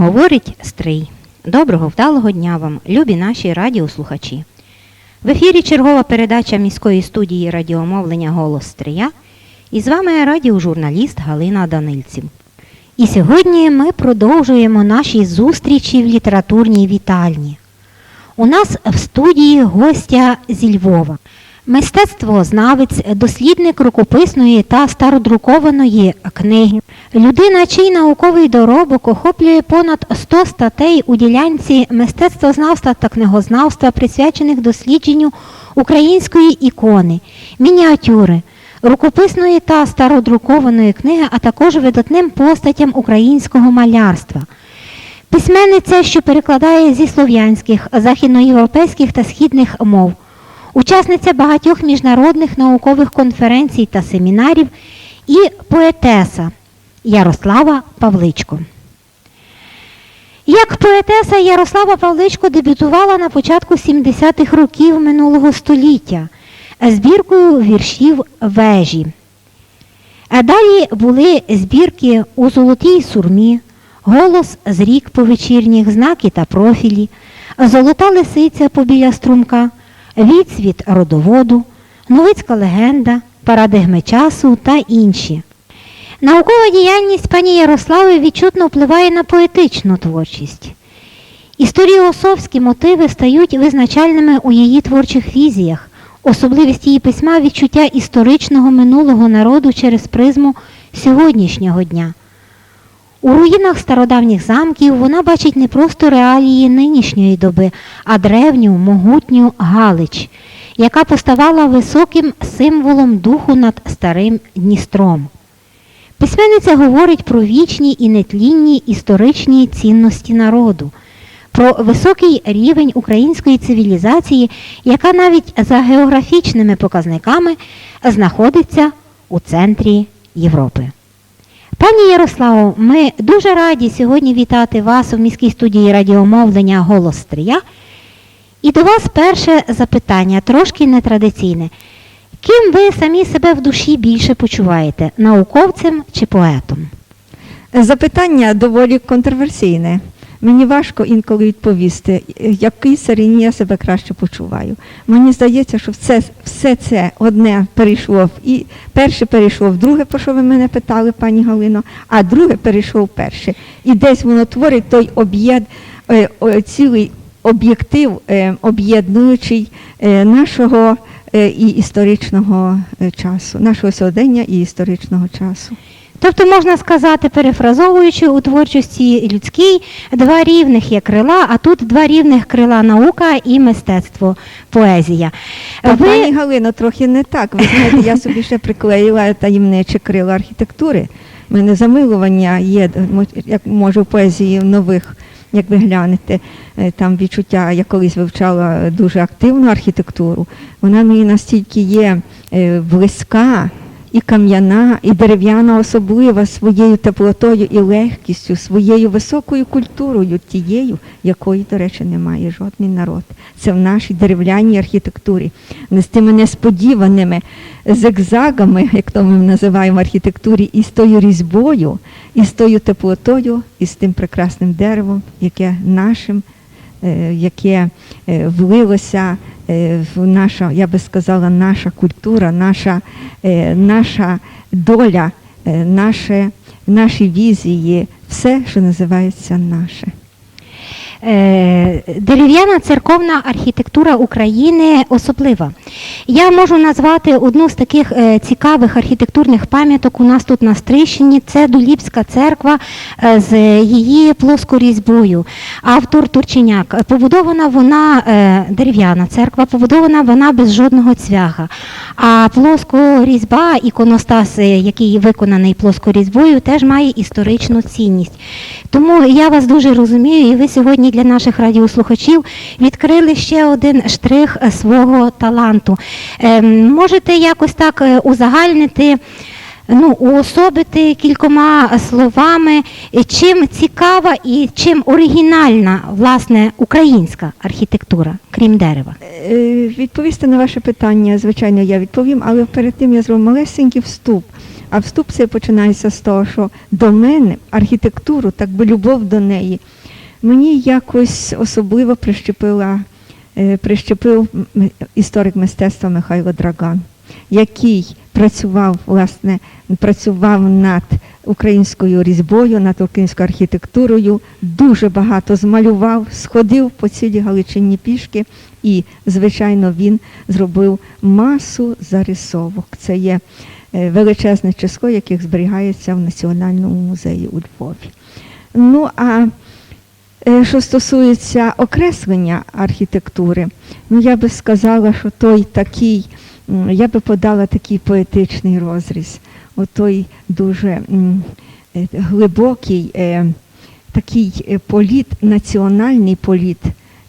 Говорить Стрий. Доброго вдалого дня вам, любі наші радіослухачі. В ефірі чергова передача міської студії радіомовлення Голос Стрия. І з вами радіожурналіст Галина Данильців. І сьогодні ми продовжуємо наші зустрічі в літературній вітальні. У нас в студії гостя зі Львова. Мистецтвознавець, дослідник рукописної та стародрукованої книги, людина, чий науковий доробок охоплює понад 100 статей у ділянці мистецтвознавства та книгознавства, присвячених дослідженню української ікони, мініатюри, рукописної та стародрукованої книги, а також видатним постатям українського малярства. Письменниця, що перекладає зі слов'янських, західноєвропейських та східних мов учасниця багатьох міжнародних наукових конференцій та семінарів і поетеса Ярослава Павличко. Як поетеса Ярослава Павличко дебютувала на початку 70-х років минулого століття збіркою віршів вежі. А далі були збірки у Золотій сурмі, Голос з рік по вечірніх знаки та профілі, Золота лисиця побіля струмка, Відсвіт родоводу, Новицька легенда, Парадигми часу та інші. Наукова діяльність пані Ярослави відчутно впливає на поетичну творчість. Історіосовські мотиви стають визначальними у її творчих візіях, особливість її письма відчуття історичного минулого народу через призму сьогоднішнього дня. У руїнах стародавніх замків вона бачить не просто реалії нинішньої доби, а древню, могутню Галич, яка поставала високим символом духу над старим Дністром. Письменниця говорить про вічні і нетлінні історичні цінності народу, про високий рівень української цивілізації, яка навіть за географічними показниками знаходиться у центрі Європи. Пані Ярославо, ми дуже раді сьогодні вітати вас у міській студії радіомовлення Голос Стрия. І до вас перше запитання, трошки нетрадиційне. Ким ви самі себе в душі більше почуваєте? Науковцем чи поетом? Запитання доволі контроверсійне. Мені важко інколи відповісти, якій царині я себе краще почуваю. Мені здається, що все, все це одне перейшло в і перше перейшло в друге, про що ви мене питали, пані Галино, а друге перейшло в перше. І десь воно творить той об'єд, е, цілий об'єктив, е, об'єднуючий е, нашого і історичного е, часу, нашого сьогодення і історичного часу. Тобто можна сказати, перефразовуючи у творчості людській, два рівних є крила, а тут два рівних крила наука і мистецтво, поезія. Та, Пані Галино, трохи не так. Ви знаєте, я собі ще приклеїла таємниче крило архітектури. У мене замилування є, як може в поезії нових, як ви глянете, е, там відчуття, я колись вивчала дуже активну архітектуру. Вона мені настільки є е, близька. І кам'яна, і дерев'яна особлива своєю теплотою і легкістю, своєю високою культурою, тією, якої, до речі, немає жодний народ. Це в нашій дерев'яній архітектурі, не з тими несподіваними зигзагами, як то ми називаємо архітектурі, і з тою різьбою, і з тою теплотою, і з тим прекрасним деревом, яке нашим, яке е, влилося в наша, я би сказала, наша культура, наша, наша доля, наші, наші візії, все, що називається наше. Е, дерев'яна церковна архітектура України особлива. Я можу назвати одну з таких е, цікавих архітектурних пам'яток у нас тут на Стрищині. Це Дуліпська церква е, з її плоскорізьбою. Автор Турченяк. Побудована вона дерев'яна церква, побудована вона без жодного цвяга. А плоскорізьба, іконостас, який виконаний плоскорізьбою, теж має історичну цінність. Тому я вас дуже розумію, і ви сьогодні для наших радіослухачів відкрили ще один штрих свого таланту. Можете якось так узагальнити ну, уособити кількома словами, е, чим цікава і чим оригінальна власне українська архітектура, крім дерева? Е, Відповісти на ваше питання, звичайно, я відповім, але перед тим я зроблю малесенький вступ. А вступ цей починається з того, що до мене архітектуру, так би любов до неї, мені якось особливо прищепила, е, прищепив історик мистецтва Михайло Драган, який працював, власне, працював над українською різьбою, над українською архітектурою, дуже багато змалював, сходив по цілій Галичині пішки, і, звичайно, він зробив масу зарисовок. Це є е, величезне число, яких зберігається в Національному музеї у Львові. Ну, а що стосується окреслення архітектури, ну я би сказала, що той такий, я би подала такий поетичний розріз, отой дуже е, глибокий, е, такий е, політ, національний політ,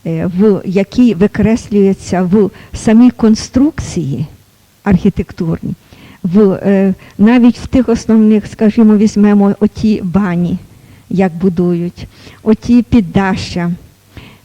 е, в який викреслюється в самій конструкції архітектурній, в, е, навіть в тих основних, скажімо, візьмемо оті бані, як будують, оті піддаща.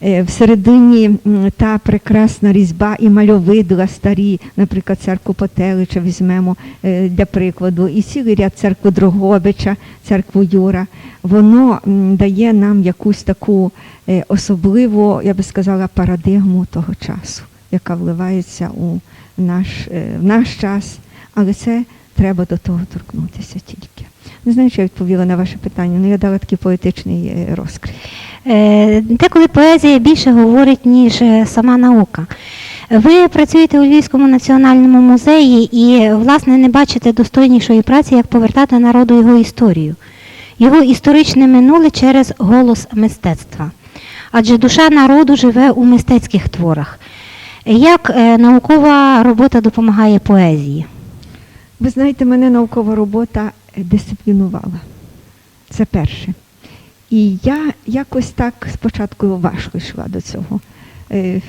Е, Всередині та прекрасна різьба і мальовидла старі, наприклад, церкву Потелича візьмемо е, для прикладу, і цілий ряд церкву Дрогобича, церкву Юра. Воно дає нам якусь таку е, особливу, я би сказала, парадигму того часу, яка вливається у наш, в наш час, але це треба до того торкнутися тільки. Не знаю, чи я відповіла на ваше питання, але я дала такий поетичний е, розкрит. Е, Деколи поезія більше говорить, ніж е, сама наука. Ви працюєте у Львівському національному музеї і, власне, не бачите достойнішої праці, як повертати народу його історію, його історичне минуле через голос мистецтва. Адже душа народу живе у мистецьких творах. Як наукова робота допомагає поезії? Ви знаєте, мене наукова робота дисциплінувала. Це перше. І я якось так спочатку важко йшла до цього. Е,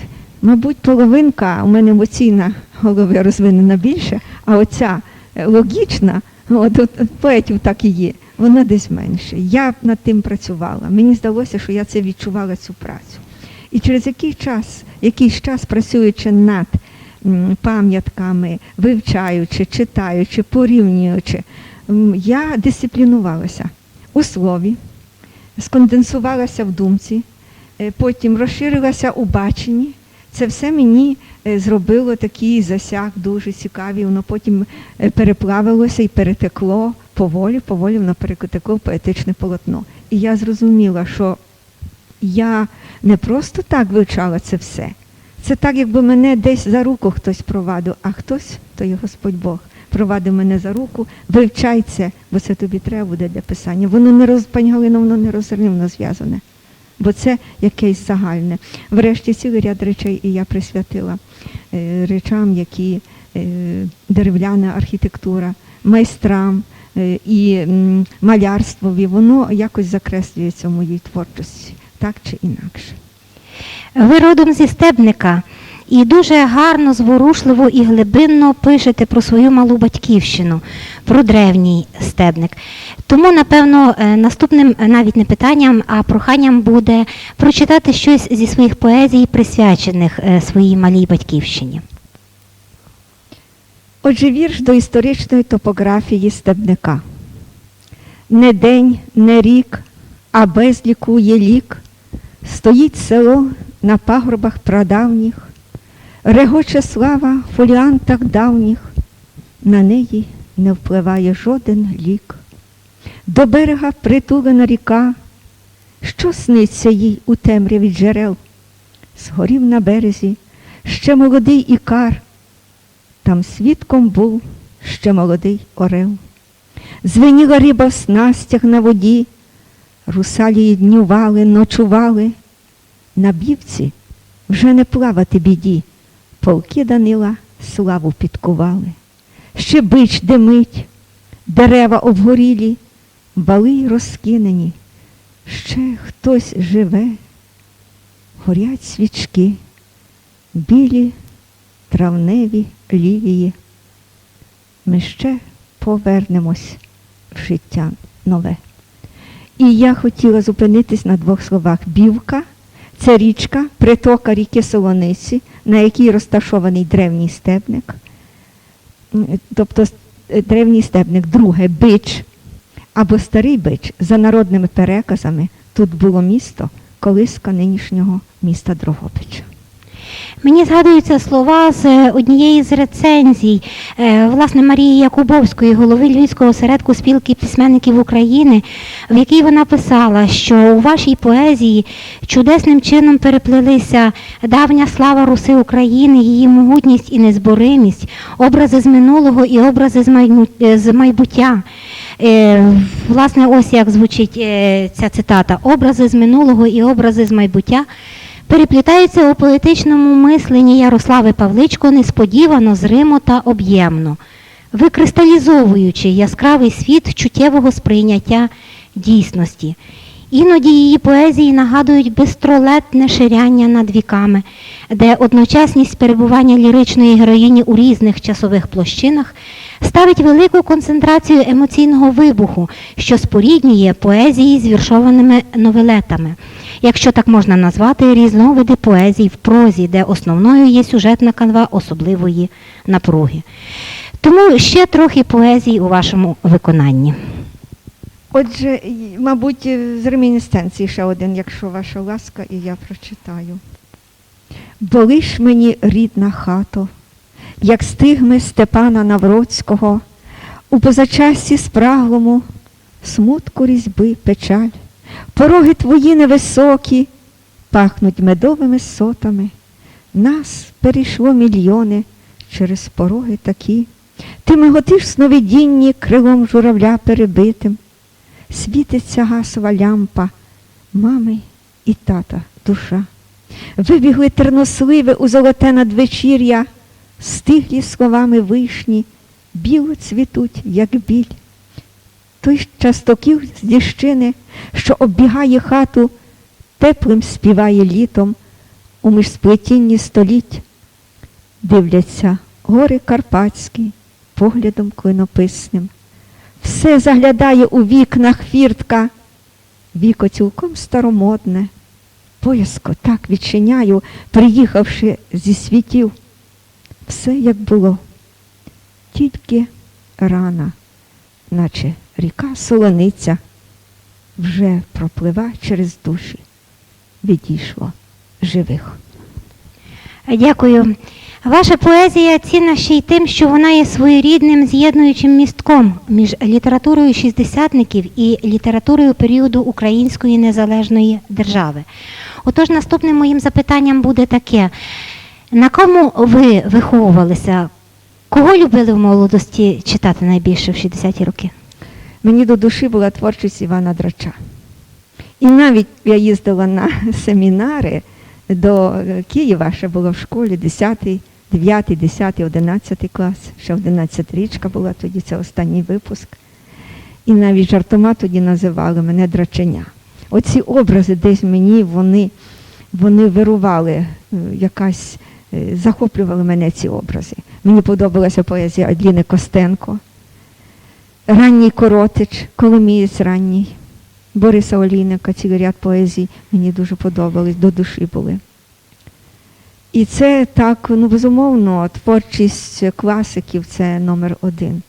Мабуть, половинка у мене емоційна голова розвинена більше, а оця е, логічна, от, от, поетів так і є, вона десь менше. Я над тим працювала. Мені здалося, що я це відчувала цю працю. І через який час, якийсь час працюючи над пам'ятками, вивчаючи, читаючи, порівнюючи, я дисциплінувалася у слові, сконденсувалася в думці, е, потім розширилася у баченні. Це все мені е, зробило такий засяг дуже цікавий. Воно потім е, переплавилося і перетекло поволі, поволі воно перетекло в поетичне полотно. І я зрозуміла, що я не просто так вивчала це все. Це так, якби мене десь за руку хтось провадив, а хтось, то є Господь Бог, провадив мене за руку, вивчай бо це тобі треба буде для писання. Воно не роз, пані Галино, воно не розривно зв'язане, бо це якесь загальне. Врешті цілий ряд речей і я присвятила е, речам, які е, дерев'яна архітектура, майстрам е, і малярствові, воно якось закреслюється в моїй творчості, так чи інакше. Ви родом зі Стебника і дуже гарно, зворушливо і глибинно пишете про свою малу батьківщину, про древній стебник. Тому, напевно, е, наступним е, навіть не питанням, а проханням буде прочитати щось зі своїх поезій, присвячених е, своїй малій батьківщині. Отже, вірш до історичної топографії стебника. Не день, не рік, а безліку є лік. Стоїть село на пагорбах прадавніх, регоче слава в фоліантах давніх, на неї не впливає жоден лік. До берега притулена ріка, що сниться їй у темряві джерел. Згорів на березі ще молодий ікар, там свідком був ще молодий орел. Звеніла риба в снастях на воді, русалії днювали, ночували. На бівці вже не плавати біді, полки Данила славу підкували. Ще бич димить, дерева обгорілі, вали розкинені, ще хтось живе, горять свічки, білі травневі лілії. Ми ще повернемось в життя нове. І я хотіла зупинитись на двох словах. Бівка це річка, притока ріки Солониці, на якій розташований древній стебник. Тобто е, древній стебник, друге бич або старий бич. За народними переказами тут було місто, колиска нинішнього міста Дрогобича. Мені згадуються слова з однієї з рецензій е, власне Марії Якубовської, голови Львівського осередку спілки письменників України, в якій вона писала, що у вашій поезії чудесним чином переплелися давня слава Руси України, її могутність і незборимість, образи з минулого і образи з е, майбуття. Е, Власне, ось як звучить ця цитата: образи з минулого і образи з майбуття переплітаються у поетичному мисленні Ярослави Павличко несподівано, зримо та об'ємно, викристалізовуючи яскравий світ чуттєвого сприйняття дійсності. Іноді її поезії нагадують бистролетне ширяння над віками, де одночасність перебування ліричної героїні у різних часових площинах ставить велику концентрацію емоційного вибуху, що споріднює поезії з віршованими новелетами, якщо так можна назвати різновиди поезій в прозі, де основною є сюжетна канва особливої напруги. Тому ще трохи поезії у вашому виконанні. Отже, мабуть, е, з ремінісценції ще один, якщо ваша ласка, і я прочитаю. Болиш мені рідна хато, як стигми Степана Навроцького, у позачасті спраглому, смутку різьби печаль. Пороги твої невисокі, пахнуть медовими сотами. Нас перейшло мільйони через пороги такі. Ти миготиш сновидінні крилом журавля перебитим світиться гасова лямпа мами і тата душа. Вибігли терносливи у золоте надвечір'я, стиглі словами вишні, біло цвітуть, як біль. Той частоків з діщини, що оббігає хату, теплим співає літом у міжсплетінні століть. Дивляться гори Карпатські поглядом клинописним. Все заглядає у вікнах фіртка. Віко цілком старомодне. Поязко так відчиняю, приїхавши зі світів. Все як було. Тільки рана, наче ріка солониця, вже проплива через душі. Відійшло живих. Дякую. Ваша поезія цінна ще й тим, що вона є своєрідним з'єднуючим містком між літературою шістдесятників і літературою періоду Української незалежної держави. Отож, наступним моїм запитанням буде таке: на кому ви виховувалися? Кого любили в молодості читати найбільше в 60-ті роки? Мені до душі була творчість Івана Драча. І навіть я їздила на семінари до е, Києва, ще було в школі 10, 9, 10, 11 клас, ще 11 річка була тоді, це останній випуск. І навіть жартома тоді називали мене драченя. Оці образи десь мені вони, вони вирували, е, якась, е, захоплювали мене ці образи. Мені подобалася поезія Адліни Костенко, ранній Коротич, Коломієць ранній, Бориса Олійника, цілий ряд поезій мені дуже подобались, до душі були. І це так, ну безумовно, творчість класиків це номер один,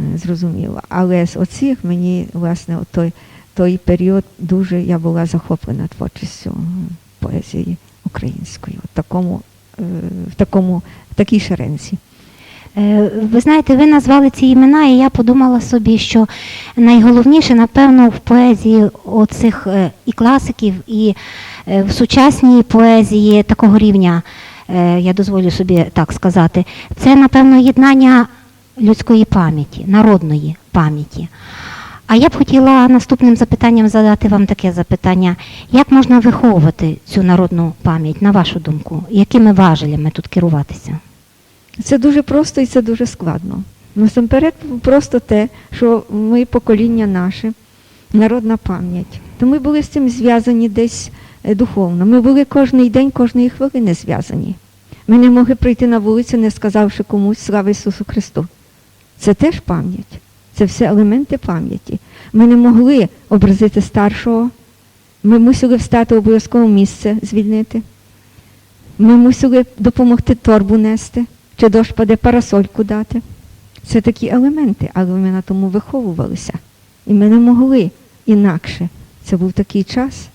е, зрозуміло. Але з оцих мені, власне, той, той період дуже я була захоплена творчістю поезії української, в такому, е, в такому, в такій шеренці. Е, Ви знаєте, ви назвали ці імена, і я подумала собі, що найголовніше, напевно, в поезії оцих е, і класиків, і е, в сучасній поезії такого рівня, я дозволю собі так сказати, це, напевно, єднання людської пам'яті, народної пам'яті. А я б хотіла наступним запитанням задати вам таке запитання: як можна виховувати цю народну пам'ять, на вашу думку? Якими важелями тут керуватися? Це дуже просто і це дуже складно. Насамперед, просто те, що ми покоління наше, народна пам'ять. То ми були з цим зв'язані десь е, духовно. Ми були кожний день, кожної хвилини зв'язані. Ми не могли прийти на вулицю, не сказавши комусь слава Ісусу Христу. Це теж пам'ять. Це все елементи пам'яті. Ми не могли образити старшого. Ми мусили встати обов'язково місце звільнити. Ми мусили допомогти торбу нести, чи дощ паде парасольку дати. Це такі елементи, але ми на тому виховувалися. І ми не могли інакше. Це був такий час.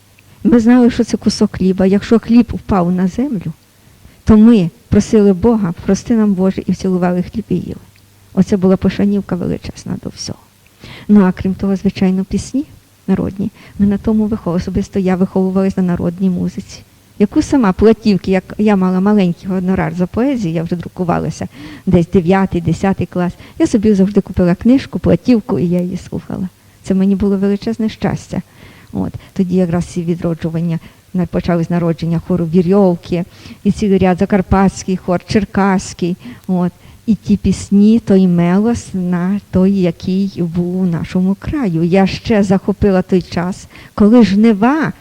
Ми знали, що це кусок хліба. Якщо хліб впав на землю, то ми просили Бога, прости нам Боже, і вцілували хліб і їли. Оце була пошанівка величезна до всього. Ну а крім того, звичайно, пісні народні. Ми на тому виховували. Особисто я виховувалася на народній музиці. Яку сама платівки, як я мала маленький гонорар за поезію, я вже друкувалася десь 9-10 клас. Я собі завжди купила книжку, платівку, і я її слухала. Це мені було величезне щастя. От тоді якраз ці відроджування почались народження хору Вірьовки, і цілий ряд Закарпатський хор, Черкаський. От. І ті пісні, той мелос на той, який був у нашому краю. Я ще захопила той час, коли жнива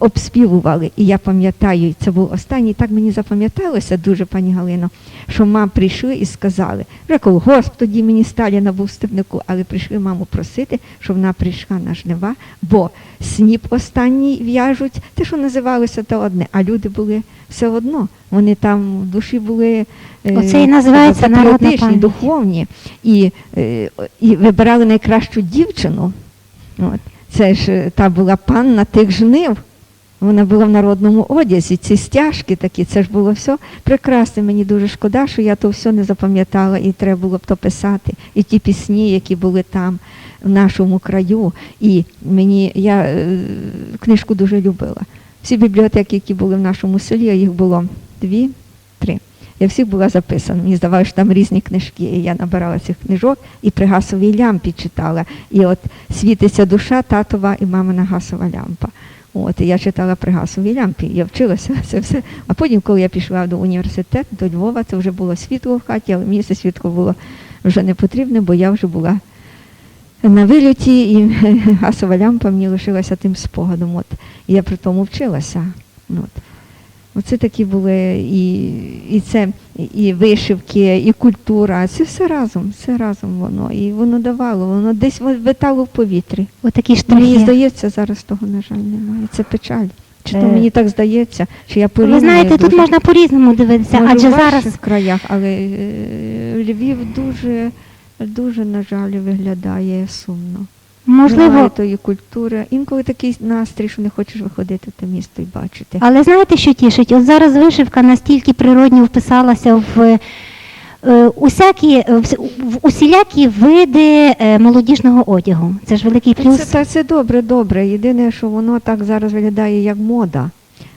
обспівували. І я пам'ятаю, і це був останній, так мені запам'яталося дуже, пані Галино, що мам прийшли і сказали, вже колгосп тоді мені Сталіна був степнику, але прийшли маму просити, щоб вона прийшла на жнива, бо сніп останній в'яжуть, те, що називалося, то одне, а люди були все одно. Вони там в душі були е, Оце і називається народна патріотичні, духовні. І, е, і вибирали найкращу дівчину. От. Це ж е, та була панна тих жнив. Вона була в народному одязі, ці стяжки такі, це ж було все прекрасне. Мені дуже шкода, що я то все не запам'ятала і треба було б то писати. І ті пісні, які були там в нашому краю. І мені я е, книжку дуже любила. Всі бібліотеки, які були в нашому селі, їх було дві, три. Я всіх була записана. Мені здавалося, що там різні книжки. І я набирала цих книжок і при гасовій лямпі читала. І от світиться душа, татова і мамина гасова лямпа. От, я читала при гасовій лямпі, я вчилася це все. А потім, коли я пішла до університету, до Львова, це вже було світло в хаті, але мені це світло було вже не потрібне, бо я вже була на вильоті, і гасова лямпа мені лишилася тим спогадом. От. Я при тому вчилася. От. Оце такі були і, і це, і вишивки, і культура. Це все разом, все разом воно. І воно давало, воно десь витало в повітрі. Отакі Мені здається, зараз того, на жаль, немає. Це печаль. Чи то Е, мені так здається, що я Ви порівнюю знаєте, тут можна по-різному дивитися, Може, адже в зараз ваших краях, але е, Львів дуже, дуже, на жаль, виглядає сумно. Немає можливо, тої культури. Інколи такий настрій, що не хочеш виходити в те місто і бачити. але знаєте, що тішить? От зараз вишивка настільки природньо вписалася в е, усякі, в, усілякі види е, молодіжного одягу. Це ж великий плюс. Це, це, це добре, добре. Єдине, що воно так зараз виглядає як мода.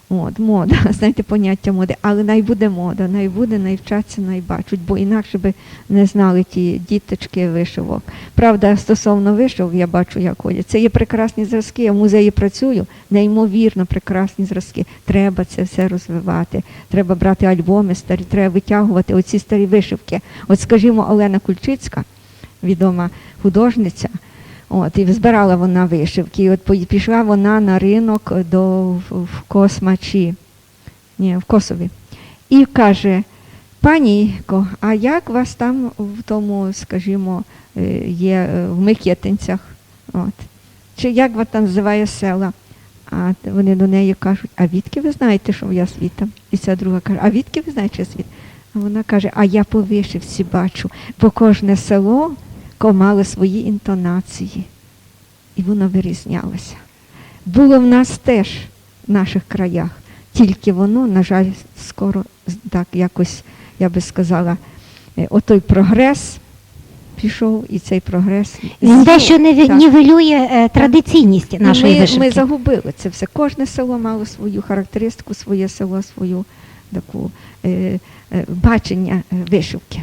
От, мода, знаєте, поняття моди. Але най буде мода, най буде, най вчаться, най бачать, бо інакше би не знали ті діточки вишивок. Правда, стосовно вишивок, я бачу, як ходять. Це є прекрасні зразки, я в музеї працюю, неймовірно прекрасні зразки. Треба це все розвивати. Треба брати альбоми старі, треба витягувати оці старі вишивки. От, скажімо, Олена Кульчицька, відома художниця. От, і збирала вона вишивки. І от пішла вона на ринок до в, Космачі, ні, в Косові. І каже, панійко, а як вас там в тому, скажімо, е, є е, в Микитинцях? От. Чи як вас там називає села? А вони до неї кажуть, а відки ви знаєте, що я звідти? І ця друга каже, а відки ви знаєте, що звідти? А вона каже, а я по вишивці бачу, бо кожне село ко- мало свої інтонації. І воно вирізнялося. Було в нас теж в наших краях, тільки воно, на жаль, скоро так якось, я би сказала, е, отой прогрес пішов, і цей прогрес. Він дещо не Так. нівелює е, традиційність нашої ми, вишивки. ми загубили це все. Кожне село мало свою характеристику, своє село, свою таку е, е, бачення вишивки.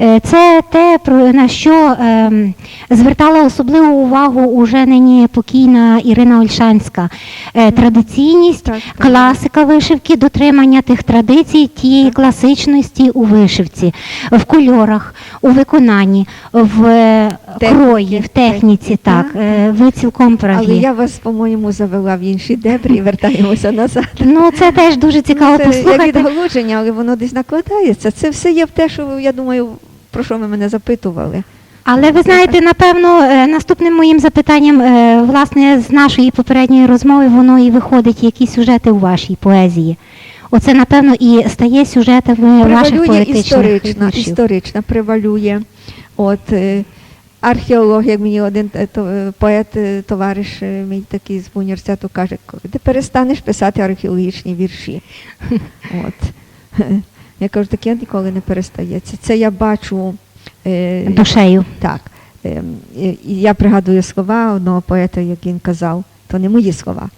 Е, Це те, на що ем, звертала особливу увагу уже нині покійна Ірина Ольшанська. Е, традиційність, класика вишивки, дотримання тих традицій, тієї класичності у вишивці, в кольорах, у виконанні, в е, крої, в техніці. Так, ви цілком праві. Але я вас, по-моєму, завела в інші дебрі і вертаємося назад. Ну, це теж дуже цікаво Ну, це як послухати. відгалудження, але воно десь накладається. Це все є в те, що я думаю, про що ви мене запитували. Але ви знаєте, напевно, е, наступним моїм запитанням, е, власне, з нашої попередньої розмови, воно і виходить, які сюжети у вашій поезії. Оце, напевно, і стає ваших Превалює поетичних історична, віршів. історична превалює. От е, археолог, як мені один поет, товариш мій такий з університету каже, коли ти перестанеш писати археологічні вірші. От. Я кажу, таке ніколи не перестається. Це я бачу. е, Душею. Так. І- і Я пригадую слова одного поета, як він казав, то не мої слова.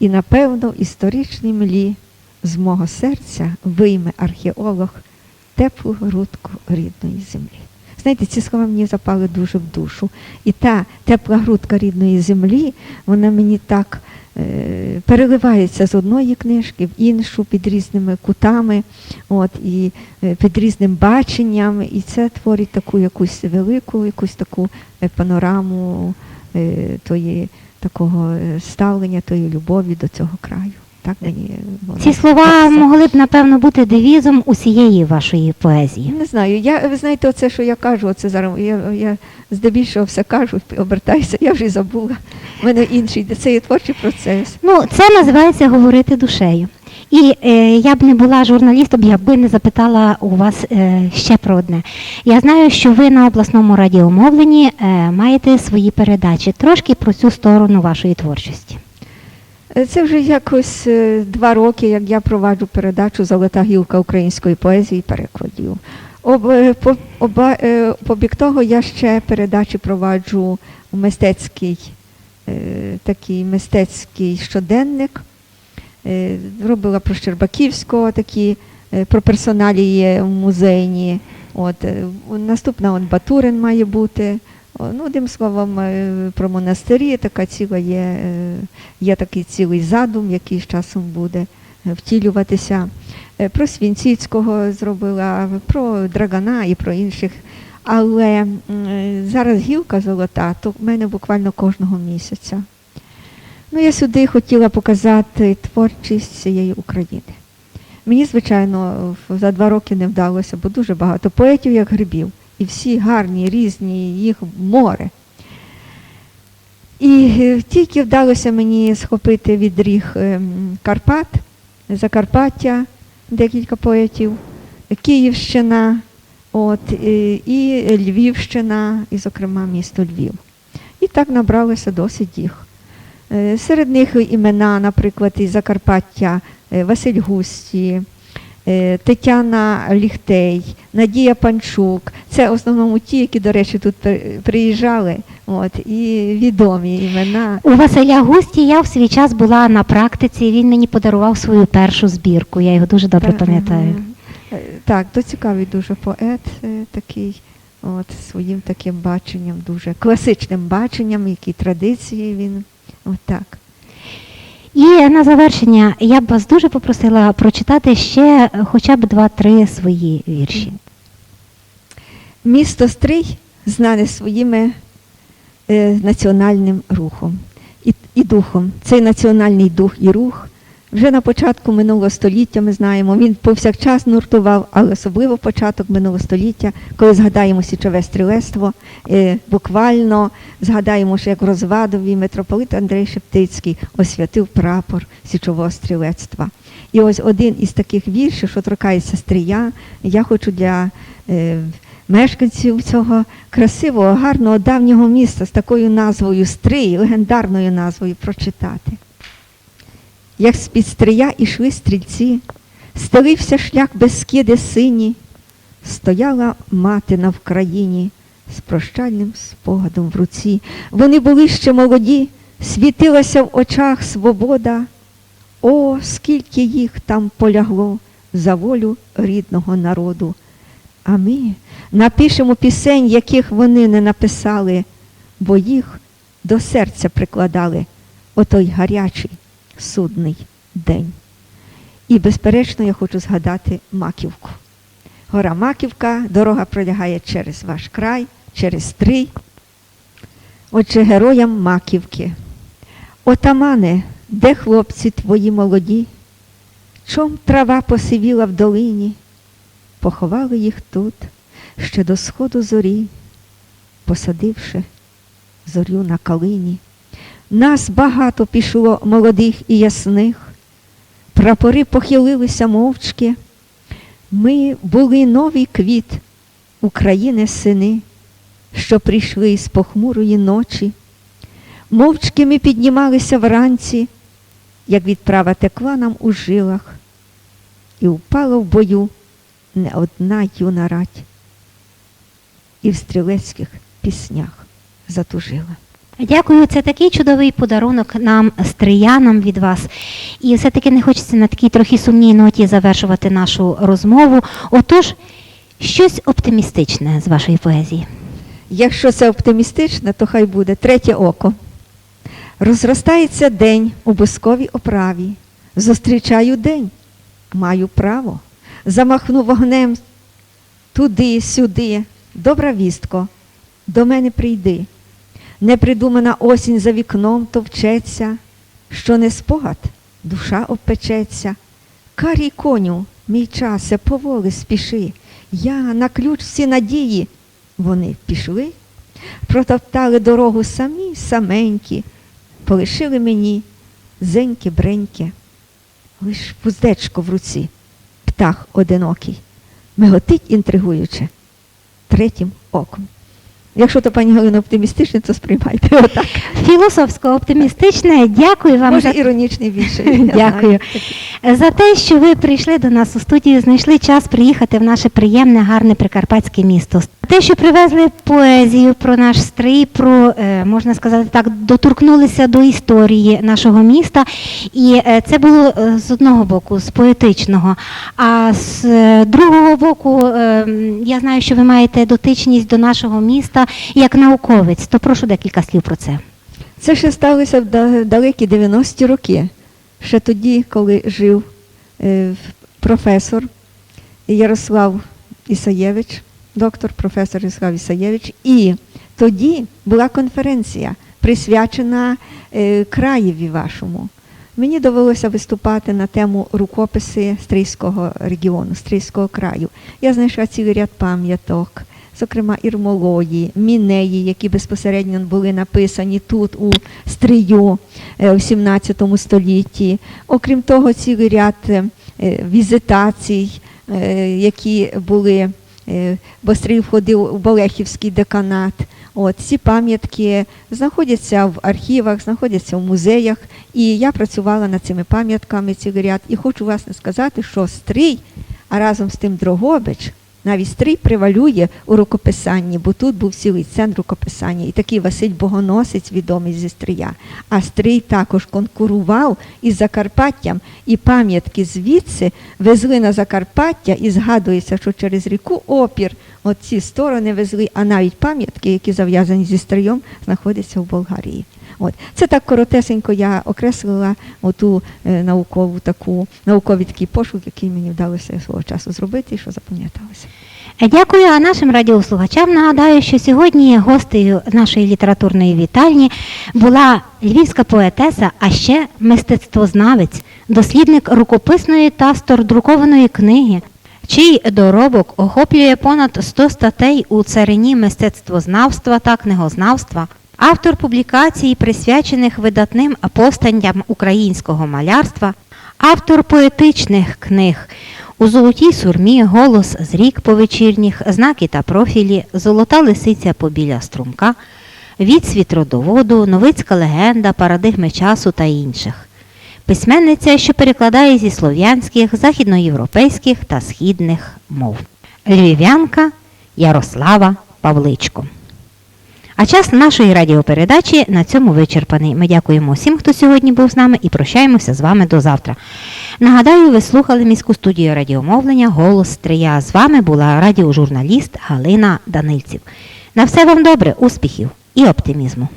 І напевно в історичній млі з мого серця вийме археолог теплу грудку рідної землі. Знаєте, ці слова мені запали дуже в душу. І та тепла грудка рідної землі, вона мені так е, переливається з одної книжки в іншу під різними кутами, от, і е, під різним баченням. І це творить таку якусь велику, якусь таку е, панораму е, тої, такого е, ставлення, тої любові до цього краю. Так мені воно Ці слова могли б, напевно, бути девізом усієї вашої поезії. не знаю. Я, ви знаєте, оце, що я кажу, оце зараз, я, я здебільшого все кажу, обертаюся, я вже забула. У мене інший, це є творчий процес. Ну, це називається говорити душею. І е, я б не була журналістом, я би не запитала у вас е, ще про одне. Я знаю, що ви на обласному радіомовленні е, маєте свої передачі. Трошки про цю сторону вашої творчості. Е, Це вже якось е, два роки, як я проваджу передачу Золота гілка української поезії і перекладів. Об, е, по, оба, побік того я ще передачі проваджу у мистецький, такий мистецький щоденник. Робила про Щербаківського такі, про персоналії музейні. От, наступна он Батурин має бути. Ну, одним словом, е, про монастирі така ціла є, е, є такий цілий задум, який з часом буде е, втілюватися. Про Свінціцького зробила, про Драгана і про інших. Але зараз гілка золота, то в мене буквально кожного місяця. Ну, я сюди хотіла показати творчість цієї України. Мені, звичайно, за два роки не вдалося, бо дуже багато поетів, як грибів. І всі гарні, різні, їх море. І е, тільки вдалося мені схопити від ріг ем, Карпат, Закарпаття, декілька поетів, Київщина, от, е, і Львівщина, і, зокрема, місто Львів. І так набралося досить їх. Е, Серед них імена, наприклад, із Закарпаття е, Василь Густі, е, Тетяна Ліхтей, Надія Панчук. Це в основному ті, які, до речі, тут при- приїжджали, от, і відомі імена. У Василя Густі я в свій час була на практиці. Він мені подарував свою першу збірку. Я його дуже добре пам'ятаю. Е, Так, то цікавий дуже поет е, такий, от, своїм таким баченням, дуже класичним баченням, які традиції він. От так. І на завершення я б вас дуже попросила прочитати ще хоча б два-три свої вірші. Місто Стрий знане своїми е, національним рухом і духом. Цей національний дух і рух вже на початку минулого століття ми знаємо, він повсякчас нуртував, але особливо початок минулого століття, коли згадаємо січове стрілецтво, е, буквально згадаємо, що як Розвадові митрополит Андрей Шептицький освятив прапор січового стрілецтва. І ось один із таких віршів, що торкається стрія, я хочу для е, мешканців цього красивого, гарного давнього міста з такою назвою Стрий, легендарною назвою прочитати. Як з-під стрия ішли стрільці, стелився шлях без скиди сині, стояла мати на Вкраїні з прощальним спогадом в руці. Вони були ще молоді, світилася в очах свобода. О, скільки їх там полягло за волю рідного народу. А ми напишемо пісень, яких вони не написали, бо їх до серця прикладали отой гарячий судний день. І, безперечно, я хочу згадати Маківку. Гора Маківка, дорога пролягає через ваш край, через стрий. Отже, героям Маківки. Отамане, де хлопці твої молоді? Чом трава посивіла в долині? Поховали їх тут, ще до сходу зорі, посадивши зорю на калині. Нас багато пішло молодих і ясних, прапори похилилися мовчки. Ми були новий квіт України сини, що прийшли з похмурої ночі. Мовчки ми піднімалися вранці, як відправа текла нам у жилах, і впала в бою не одна юна рать, і в стрілецьких піснях затужила. Дякую, це такий чудовий подарунок нам, стріянам від вас. І все-таки не хочеться на такій трохи сумній ноті завершувати нашу розмову. Отож, щось оптимістичне з вашої поезії. Якщо це оптимістично, то хай буде третє око. Розростається день у бусковій оправі. Зустрічаю день, маю право. Замахну вогнем туди, сюди. Добра вістко, до мене прийди. Непридумана осінь за вікном товчеться, що не спогад, душа обпечеться. Карій коню, мій часе, поволи спіши. Я на ключ всі надії. Вони пішли, протоптали дорогу самі саменькі, полишили мені зеньки бреньки, лиш пуздечко в руці, птах одинокий, миготить інтригуюче третім оком. Якщо то пані Галина оптимістичне, то сприймайте отак. Філософсько оптимістичне, дякую вам Може, за іронічний більше. Дякую. За те, що ви прийшли до нас у студію, знайшли час приїхати в наше приємне, гарне прикарпатське місто. Те, що привезли поезію про наш стрій, про е, можна сказати так, доторкнулися до історії нашого міста. І е, це було е, з одного боку, з поетичного. А з другого боку, я знаю, що ви маєте дотичність до нашого міста як науковець. То прошу декілька слів про це. Це ще сталося в далекі 90-ті роки. Ще тоді, коли жив професор Ярослав Ісаєвич, доктор професор Ярослав Ісаєвич, і тоді була конференція, присвячена е, краєві вашому. Мені довелося виступати на тему рукописи Стрийського регіону, Стрийського краю. Я знайшла цілий ряд пам'яток, зокрема ірмології, мінеї, які безпосередньо були написані тут, у Стрию, е, в 17 столітті. Окрім того, цілий ряд е, візитацій, е, які були, е, бо входив у Болехівський деканат. От ці пам'ятки знаходяться в архівах, знаходяться в музеях, і я працювала над цими пам'ятками цілий ряд. І хочу власне сказати, що стрій, а разом з тим Дрогобич, навіть стрій превалює у рукописанні, бо тут був цілий центр рукописання. І такий Василь Богоносець, відомий зі стрия. А стрій також конкурував із Закарпаттям, і пам'ятки звідси везли на Закарпаття, і згадується, що через ріку опір от ці сторони везли, а навіть пам'ятки, які зав'язані зі стрийом, знаходяться в Болгарії. От. Це так коротесенько я окреслила оту е, наукову таку, науковий такий пошук, який мені вдалося свого часу зробити і що запам'яталося. Е, Дякую, а нашим радіослухачам нагадаю, що сьогодні гостею нашої літературної вітальні була львівська поетеса, а ще мистецтвознавець, дослідник рукописної та стордрукованої книги, чий доробок охоплює понад 100 статей у царині мистецтвознавства та книгознавства, автор публікацій, присвячених видатним постатям українського малярства, автор поетичних книг. У золотій сурмі голос зрік по вечірніх, знаки та профілі, золота лисиця побіля струмка, відсвіт родоводу, новицька легенда, парадигми часу та інших. Письменниця, що перекладає зі слов'янських, західноєвропейських та східних мов. Львів'янка Ярослава Павличко. А час нашої радіопередачі на цьому вичерпаний. Ми дякуємо всім, хто сьогодні був з нами, і прощаємося з вами до завтра. Нагадаю, ви слухали міську студію радіомовлення Голос Стрия. З вами була радіожурналіст Галина Данильців. На все вам добре, успіхів і оптимізму.